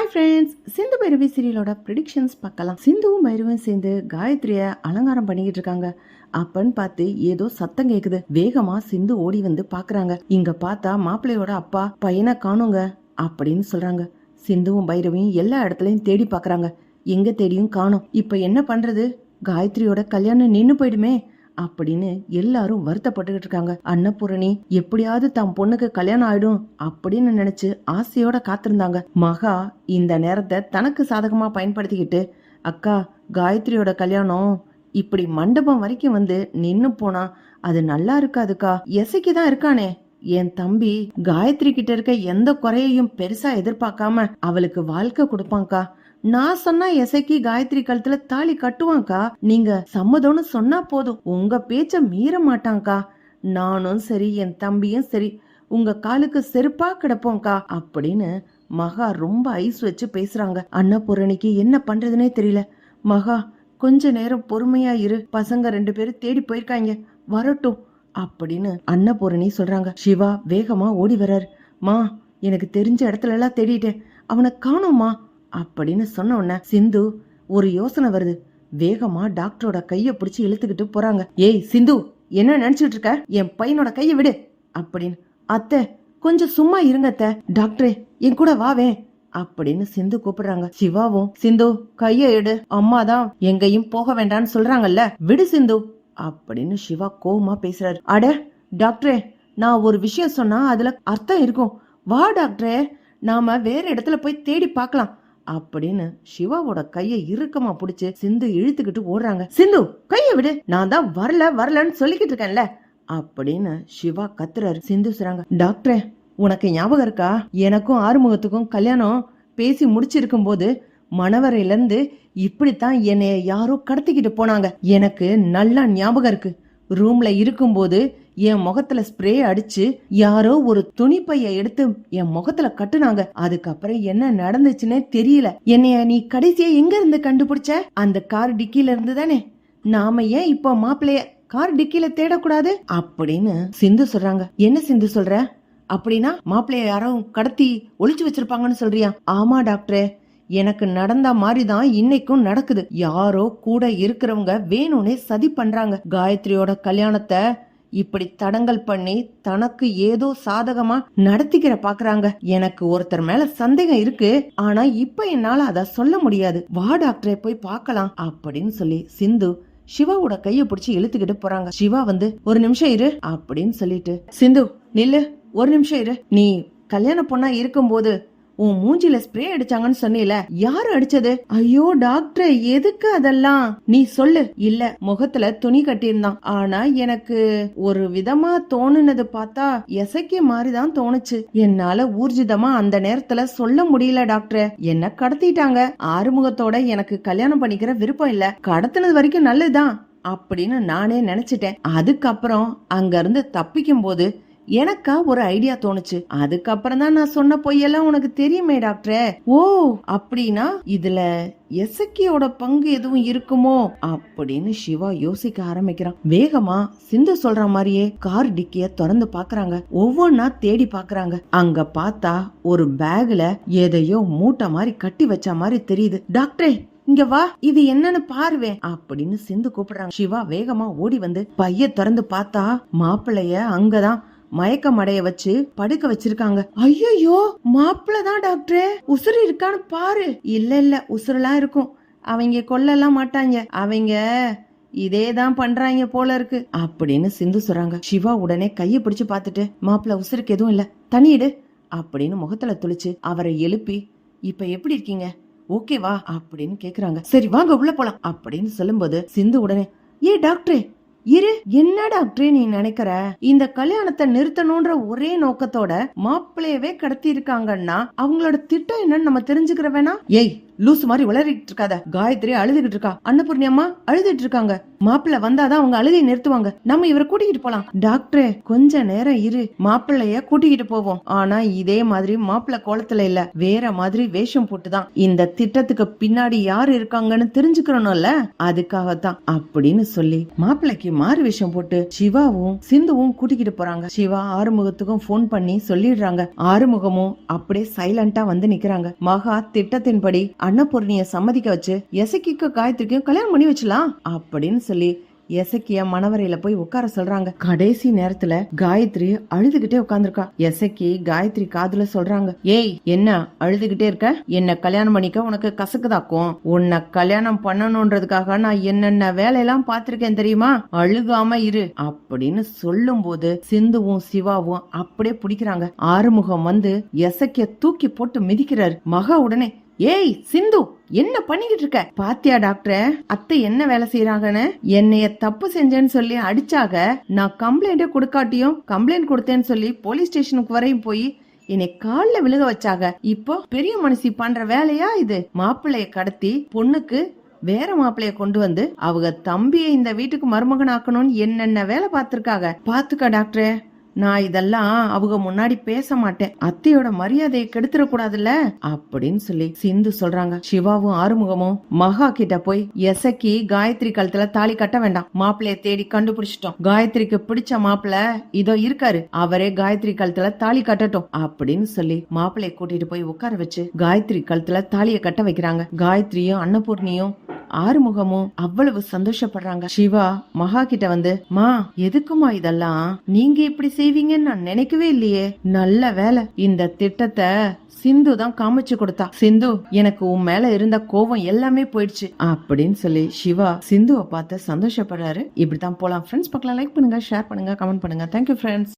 Hi friends Sindhu Bhairavi சீரியலோட predictions பார்க்கலாம். சிந்துவும் பைரவும் சேர்ந்து காயத்ரியை அலங்காரம் பண்ணிக்கிட்டு இருக்காங்க. அப்பன்னு பார்த்து ஏதோ சத்தம் கேக்குது. வேகமா சிந்து ஓடி வந்து பாக்குறாங்க இங்க பார்த்தா மாப்பிள்ளையோட அப்பா பையனை காணுங்க அப்படின்னு சொல்றாங்க. சிந்துவும் பைரவியும் எல்லா இடத்துலயும் தேடி பாக்குறாங்க எங்க தேடியும் காணும். இப்ப என்ன பண்றது? காயத்ரியோட கல்யாணம் நின்று போயிடுமே. அப்படின்னு எல்லாரும் வருத்தப்பட்டுக்கிட்டு இருக்காங்க. அன்னபூரணி எப்படியாவது தம் பொண்ணுக்கு கல்யாணம் ஆயிடும் அப்படின்னு நினைச்சு ஆசையோட காத்திருந்தாங்க. மகா இந்த நேரத்தை தனக்கு சாதகமா பயன்படுத்திக்கிட்டு அக்கா காயத்ரியோட கல்யாணம் இப்படி மண்டபம் வரைக்கும் வந்து நின்னு போனா அது நல்லா இருக்காதுக்கா. எசைக்கு தான் இருக்கானே. என் தம்பி காயத்ரி கிட்ட இருக்க எந்த குறையையும் பெருசா எதிர்பார்க்காம அவளுக்கு வாழ்க்கை கொடுப்பான்க்கா. நான் சொன்னா எசைக்கு காயத்ரி கழுத்துல தாலி கட்டுவான்க்கா. நீங்க சம்மதம்னு சொன்னா போதும். உங்க பேச்ச மீற மாட்டான்க்கா. நானும் சரி என் தம்பியும் சரி உங்க காலுக்கு செருப்பா கிடப்போம்க்கா அப்படின்னு மகா ரொம்ப ஐஸ் வச்சு பேசுறாங்க. அன்னபூரணிக்கு என்ன பண்றதுனே தெரியல. மகா கொஞ்ச நேரம் பொறுமையா இரு. பசங்க ரெண்டு பேரும் தேடி போயிருக்காங்க. வரட்டும் அப்படின்னு அன்னபூரணி சொல்றாங்க. சிவா வேகமா ஓடி வர்றாரு. மா எனக்கு தெரிஞ்ச இடத்துல எல்லாம் தேடிட்டேன். அவனை காணோமா அப்படின்னு சொன்ன உடனே சிந்து ஒரு யோசனை வருது. வேகமா டாக்டரோட கைய பிடிச்சு இழுத்துக்கிட்டு போறாங்க. ஏய் சிந்து என்ன நினைச்சிட்டு இருக்க? என் பையனோட கைய விடு அப்படின்னு. அத்தை கொஞ்சம் சும்மா இருங்க அத்தை. டாக்டரே என் கூட வாவே அப்படின்னு சிந்து கூப்பிடுறாங்க. சிவாவும் சிந்து கைய எடு. அம்மா தான் எங்கேயும் போக வேண்டாம்னு சொல்றாங்கல்ல. விடு சிந்து அப்படின்னு சிவா கோவமா பேசுறாரு. அட டாக்டரே நான் ஒரு விஷயம் சொன்னா அதுல அர்த்தம் இருக்கும். வா டாக்டரே. நாம வேற இடத்துல போய் தேடி பார்க்கலாம். அப்படின்னு சிவாவோட கையை இறுக்கமா பிடிச்சு சிந்து இழுத்துக்கிட்டு ஓடுறாங்க. சிந்து கையை விடு. நான் தான் வரல வரலன்னு சொல்லிக்கிட்டு இருக்கேன்ல. அப்படின்னு சிவா கத்துறாரு. சிந்து சொல்றாங்க டாக்டரே உனக்கு ஞாபகம் இருக்கா? எனக்கும் ஆறுமுகத்துக்கும் கல்யாணம் பேசி முடிச்சிருக்கும் போது மணவரையிலேருந்து இப்படித்தான் என்னைய யாரோ கடத்திக்கிட்டு போனாங்க. எனக்கு நல்லா ஞாபகம் இருக்கு. ரூம்ல இருக்கும்போது என் முகத்துல ஸ்ப்ரே அடிச்சு யாரோ ஒரு துணிப்பைய எடுத்து என் முகத்துல கட்டுனாங்க. அதுக்கப்புறம் என்ன நடந்துச்சுன்னே தெரியல. என்னைய நீ கடைசியா எங்க இருந்து கண்டுபிடிச்ச? அந்த கார் டிக்கில இருந்து தானே. நாம ஏன் இப்போ மாப்பிள்ளைய கார் டிக்கில தேடக்கூடாது? அப்படின்னு சிந்து சொல்றாங்க. என்ன சிந்து சொல்ற? அப்படின்னா மாப்பிள்ளைய யாரோ கடத்தி ஒளிச்சு வச்சிருப்பாங்கன்னு சொல்றியா? ஆமா டாக்டரே. எனக்கு நடந்த மாதிரி தான் இன்னைக்கும் நடக்குது. யாரோ கூட இருக்கிறவங்க வேணும்னே சதி பண்றாங்க. காயத்ரியோட கல்யாணத்தை இப்படி தடங்கல் பண்ணி தனக்கு ஏதோ சாதகமா நடத்திக்கிற பாக்குறாங்க. எனக்கு ஒருத்தர் மேல சந்தேகம் இருக்கு. ஆனா இப்ப என்னால அத சொல்ல முடியாது. வா டாக்டரை போய் பார்க்கலாம் அப்படின்னு சொல்லி சிந்து சிவாவோட கைய பிடிச்சி இழுத்துக்கிட்டு போறாங்க. சிவா வந்து ஒரு நிமிஷம் இரு அப்படின்னு சொல்லிட்டு சிந்து நில்லு ஒரு நிமிஷம் இரு. நீ கல்யாண பொண்ணா இருக்கும்போது உன் மூஞ்சில ஸ்ப்ரே அடிச்சாங்கன்னு சொன்னீல யாரு அடிச்சது? ஐயோ டாக்டர் எதுக்கு அதெல்லாம்? நீ சொல்லு. இல்ல முகத்துல துணி கட்டியிருந்தான். ஆனா எனக்கு ஒரு விதமா தோணுனது பார்த்தா எசைக்கு மாதிரிதான் தோணுச்சு. என்னால ஊர்ஜிதமா அந்த நேரத்துல சொல்ல முடியல டாக்டர் என்ன கடத்திட்டாங்க? ஆறுமுகத்தோட எனக்கு கல்யாணம் பண்ணிக்கிற விருப்பம் இல்ல. கடத்தினது வரைக்கும் நல்லதுதான் அப்படின்னு நானே நினைச்சிட்டேன். அதுக்கப்புறம் அங்க இருந்து தப்பிக்கும் போது எனக்கா ஒரு ஐடியா தோணுச்சு. அதுக்கப்புறம் தான் நான் சொன்ன பொய்யெல்லாம் உனக்கு தெரியுமே டாக்டரே. ஓ அப்படின்னா இதுல எசக்கியோட பங்கு எதுவும் இருக்குமோ? அப்படின்னு சிவா யோசிக்க ஆரம்பிக்கிறான். வேகமா சிந்து சொல்ற மாதிரியே கார் டிக்கிய திறந்து பாக்குறாங்க. ஒவ்வொன்னா தேடி பாக்குறாங்க. அங்க பார்த்தா ஒரு பேக்ல எதையோ மூட்டை மாதிரி கட்டி வச்ச மாதிரி தெரியுது. டாக்டரே இங்க வா இது என்னன்னு பாருவே அப்படின்னு சிந்து கூப்பிடுறாங்க. சிவா வேகமா ஓடி வந்து பைய திறந்து பார்த்தா மாப்பிள்ளைய அங்கதான் மயக்கம் அடைய வச்சு படுக்க வச்சிருக்காங்க. ஐயோ மாப்பிள்ள தான் டாக்டரே. உசுறு இருக்கான்னு பாரு. இல்ல இல்ல உசுரெல்லாம் இருக்கும். அவங்க கொல்லலாம் மாட்டாங்க. அவங்க இதே தான் பண்றாங்க போல இருக்கு அப்படின்னு சிந்து சொல்றாங்க. சிவா உடனே கைய பிடிச்சு பார்த்துட்டு மாப்பிள்ள உசுருக்கு எதுவும் இல்ல. தனியிடு அப்படின்னு முகத்துல துளிச்சு அவரை எழுப்பி இப்ப எப்படி இருக்கீங்க? ஓகேவா? அப்படின்னு கேக்குறாங்க. சரி வாங்க உள்ள போலாம். அப்படின்னு சொல்லும்போது சிந்து உடனே ஏ டாக்டரே இரு என்ன டாக்டரே நீ நினைக்கிற? இந்த கல்யாணத்தை நிறுத்தணும்ன்ற ஒரே நோக்கத்தோட மாப்பிள்ளையவே கடத்தி இருக்காங்கன்னா அவங்களோட திட்டம் என்னன்னு நம்ம தெரிஞ்சுக்கிற வேணா? ஏய் லூசு மாதிரி உளறிட்டு இருக்காத. காயத்ரி அழுதுகிட்டு இருக்கா. அன்னபூர்ணி அம்மா அழுதுட்டு இருக்காங்க. மாப்பிள்ள வந்தாதான் அவங்க அழுகை நிறுத்துவாங்க. நம்ம இவரை கூட்டிகிட்டு போலாம். டாக்டரே கொஞ்ச நேரம் இரு. மாப்பிள்ளைய கூட்டிகிட்டு போவோம். ஆனா இதே மாதிரி மாப்பிள்ள கோலத்துல இல்ல. வேற மாதிரி வேஷம் போட்டுதான். இந்த திட்டத்துக்கு பின்னாடி யார் இருக்காங்கன்னு தெரிஞ்சுக்கிறோம்ல அதுக்காகத்தான் அப்படின்னு சொல்லி மாப்பிள்ளைக்கு மாறு வேஷம் போட்டு சிவாவும் சிந்துவும் கூட்டிகிட்டு போறாங்க. சிவா ஆறுமுகத்துக்கும் போன் பண்ணி சொல்லிடுறாங்க. ஆறுமுகமும் அப்படியே சைலண்டா வந்து நிக்கிறாங்க. மகா திட்டத்தின்படி அன்னபூர்ணிய சம்மதிக்க வச்சு எசக்கிக்கு காயத்ரிக்கும் கல்யாணம் பண்ணி வச்சலாம் அப்படின்னு சொல்லி எசக்கிய மணவரையில போய் உட்கார சொல்றாங்க. கடைசி நேரத்துல காயத்ரி அழுதுகிட்டே உட்கார்ந்திருக்கா. எசக்கி காயத்ரி காதுல சொல்றாங்க ஏய் என்ன அழுதுகிட்டே இருக்க? என்ன கல்யாணம் பண்ணிக்க உனக்கு கசக்குதாக்கும். உன்னை கல்யாணம் பண்ணணும்ன்றதுக்காக நான் என்னென்ன வேலையெல்லாம் பார்த்திருக்கேன் தெரியுமா? அழுகாம இரு. அப்படின்னு சொல்லும் போது சிந்துவும் சிவாவும் அப்படியே பிடிக்கிறாங்க. ஆறுமுகம் வந்து எசக்கிய தூக்கி போட்டு மிதிக்கிறாரு. மகா உடனே ஏய் சிந்து என்ன பண்ணிக்கிட்டு இருக்க? பாத்தியா டாக்டர் அத்தை என்ன வேலை செய்யறாங்கன்னு என்னைய தப்பு செஞ்சேன்னு சொல்லி அடிச்சாக நான் கம்ப்ளைண்டே கொடுக்காட்டியும் கம்ப்ளைண்ட் கொடுத்தேன்னு சொல்லி போலீஸ் ஸ்டேஷனுக்கு வரையும் போய் என்னை காலில் விழுக வச்சாக. இப்போ பெரிய மனுஷி பண்ற வேலையா இது? மாப்பிள்ளைய கடத்தி பொண்ணுக்கு வேற மாப்பிளைய கொண்டு வந்து அவங்க தம்பியை இந்த வீட்டுக்கு மருமகன் ஆக்கணும்னு என்னென்ன வேலை பார்த்திருக்காங்க பாத்துக்க டாக்டர். நான் இதெல்லாம் அவங்க முன்னாடி பேச மாட்டேன் அத்தையோட மரியாதையை கெடுத்துடக்கூடாதுல்ல? அப்படின்னு சொல்லி சிந்து சொல்றாங்க. சிவாவும் ஆறுமுகமும் மகா கிட்ட போய் எசக்கி காயத்ரி கழுத்துல தாலி கட்ட வேண்டாம். மாப்பிள்ளைய தேடி கண்டுபிடிச்சிட்டோம். காயத்ரிக்கு பிடிச்ச மாப்பிள்ள இதோ இருக்காரு. அவரே காயத்ரி கழுத்துல தாலி கட்டட்டும். அப்படின்னு சொல்லி மாப்பிள்ளைய கூட்டிட்டு போய் உட்கார வச்சு காயத்ரி கழுத்துல தாலிய கட்ட வைக்கிறாங்க. காயத்ரியும் அன்னபூர்ணியும் ஆறுமுகமும் அவ்வளவு சந்தோஷப்படுறாங்க. சிவா மகா கிட்ட வந்து மா எதுக்குமா இதெல்லாம்? நீங்க இப்படி செய்வீங்கன்னு நான் நினைக்கவே இல்லையே. நல்ல வேலை. இந்த திட்டத்தை சிந்து தான் காமிச்சு கொடுத்தா. சிந்து எனக்கு உன் மேல இருந்த கோவம் எல்லாமே போயிடுச்சு. அப்படின்னு சொல்லி சிவா சிந்துவை பார்த்து சந்தோஷப்படுறாரு. இப்படிதான் போலாம். ஃப்ரெண்ட்ஸ் பக்கம் லைக் பண்ணுங்க ஷேர் பண்ணுங்க கமெண்ட் பண்ணுங்க. Thank you friends